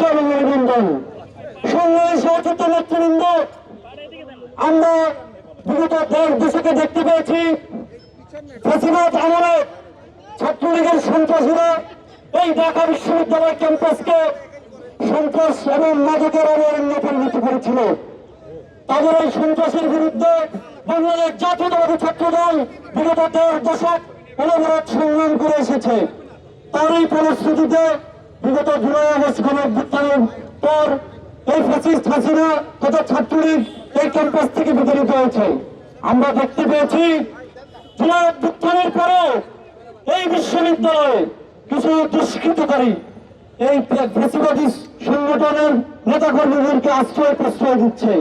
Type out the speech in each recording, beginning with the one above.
শুভেচ্ছা এবং অভিনন্দন সহযোগিত নেতৃবৃন্দ, আমরা বিগত দেড় দশকে দেখতে পেয়েছি ফেসিবাদ আমলে ছাত্রলীগের সন্ত্রাসীরা এই ঢাকা বিশ্ববিদ্যালয় ক্যাম্পাসকে সন্ত্রাস এবং মাদকের অবরণ্য পরিণত করেছিল। তাদের এই সন্ত্রাসের বিরুদ্ধে বাংলাদেশ জাতীয়তাবাদী ছাত্রদল বিগত দেড় দশক অনবরত সংগ্রাম করে এসেছে। তার এই ফলশ্রুতিতে বিগত জুলাই আগস্ট গণ অভ্যুত্থানের পর এই ফ্যাসিস্ট হাসিনা তথা ছাত্রলীগ এই ক্যাম্পাস থেকে বিতাড়িত হয়েছে। আমরা দেখতে পেয়েছি জুলাই অভ্যুত্থানের পরেও এই বিশ্ববিদ্যালয়ে কিছু দুষ্কৃতকারী, এই ফেসিবাদী সংগঠনের নেতাকর্মীদেরকে আশ্রয় প্রশ্রয় দিচ্ছে।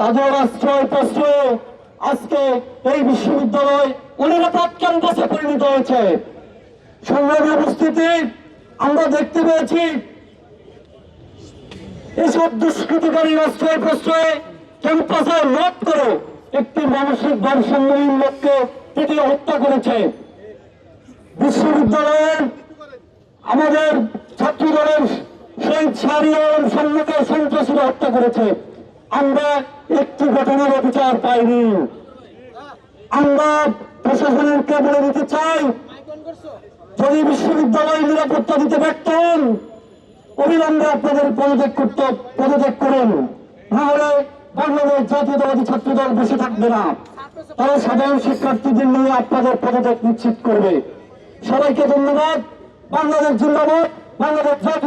তাদের আশ্রয় প্রশ্রয় আজকে এই বিশ্ববিদ্যালয় অনিরাপদ ক্যাম্পাসে পরিণত হয়েছে। সংগ্রামী উপস্থিতি আমরা দেখতে পেয়েছি এসব দুষ্কৃতিকারী আশ্রয় প্রশ্রয়ে ক্যাম্পাসে লক করে একটি মানসিক ভারসাম্যহীন লোককে পিটিয়ে হত্যা করেছে। বিশ্ববিদ্যালয়ের আমাদের ছাত্র দলের শহীদ শাহরিয়ার সম্মুখে সন্ত্রাসীরা হত্যা করেছে। আমরা একটি ঘটনার বিচার পাইনি। আমরা প্রশাসনকে বলে দিতে চাই যদি বিশ্ববিদ্যালয় নিরাপত্তা দিতে পারতেন, অবিলম্বে আপনাদের পদত্যাগ করতে, পদত্যাগ করুন। নাহলে বাংলাদেশ জাতীয়তাবাদী ছাত্র দল বসে থাকবে না। তারা সাধারণ শিক্ষার্থীদের নিয়ে আপনাদের পদত্যাগ নিশ্চিত করবে। সবাইকে ধন্যবাদ। বাংলাদেশ জিন্দাবাদ। বাংলাদেশ জাতীয়